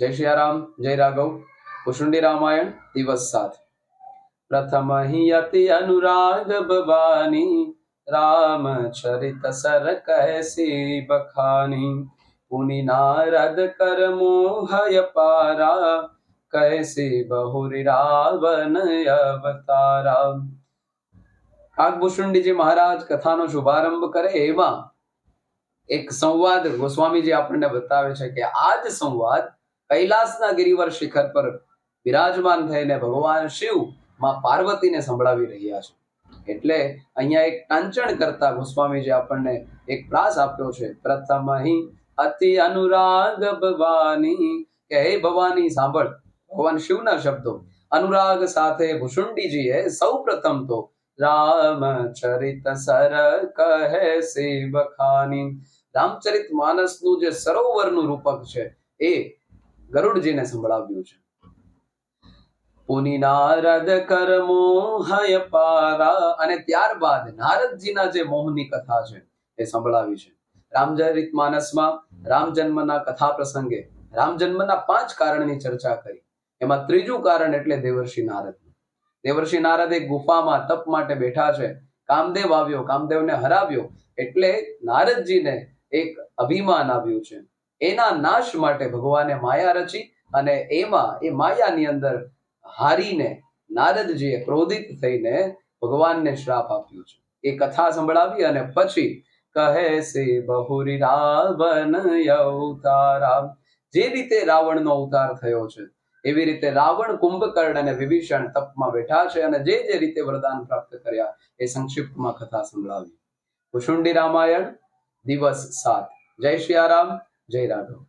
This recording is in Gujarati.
જય સિયારામ જય રાઘવ. કુશુંડી રામાયણ, દિવસ સાત. પ્રથમ હિ અતિ અનુરાગ ભવાની, રામ ચરિત સર કહેસી બખાની. પુનિ નારદ કર મોહય પારા, કહેસી બહુરી રાવણ અવતારા. કાગભૂષુંડીજી મહારાજ કથાનો શુભારંભ કરે એમાં એક સંવાદ ગોસ્વામીજી આપણને બતાવે છે કે આ જ સંવાદ કૈલાસના ગિરિવર શિખર પર બિરાજમાન થઈને ભગવાન શિવમાં પાર્વતીને સંભળાવી રહ્યા છે. એટલે અહીંયા એક ટાંચણ કરતા ગોસ્વામીજી આપણને એક પ્રાસ આપ્યો છે. પ્રથમ અતિ અનુરાગ ભવાની. કે હે ભવાની, સાંભળ, ભગવાન શિવના શબ્દો. અનુરાગ સાથે ભૂષુંડીજીએ સૌ પ્રથમ તો રામ ચરિત સર કહે શિવ બખાની રામચરિત માનસનું જે સરોવરનું રૂપક છે, એ ગરુડજીને સંભળાવ્યું છે. પુની નારદ કર હય પારા અને ત્યારબાદ નારદજીના જે મોહની કથા છે એ સંભળાવી છે. રામચરિત માનસમાં રામ જન્મના કથા પ્રસંગે રામ જન્મના પાંચ કારણની ચર્ચા કરી. એમાં ત્રીજું કારણ એટલે દેવર્ષિ નારદ. દેવર્ષિ નારદ એક ગુફામાં તપ માટે બેઠા છે. કામદેવ આવ્યો, કામદેવને હરાવ્યો એટલે નારદજીને એક અભિમાન આવ્યું છે. એના નાશ માટે ભગવાને માયા રચી અને એમાં, એ માયાની અંદર હારીને નારદજીએ ક્રોધિત થઈને ભગવાનને શ્રાપ આપ્યો છે. એ કથા સંભળાવી અને પછી કહે સે બહુરી રાવણ અવતારા જે રીતે રાવણનો અવતાર થયો છે, એવી રીતે રાવણ કુંભકર્ણ અને વિભીષણ તપમાં બેઠા છે અને જે જે રીતે વરદાન પ્રાપ્ત કર્યા, એ સંક્ષિપ્તમાં કથા સંભળાવી. કુશુંડી રામાયણ, દિવસ સાત. જય સિયારામ જય રાઘવ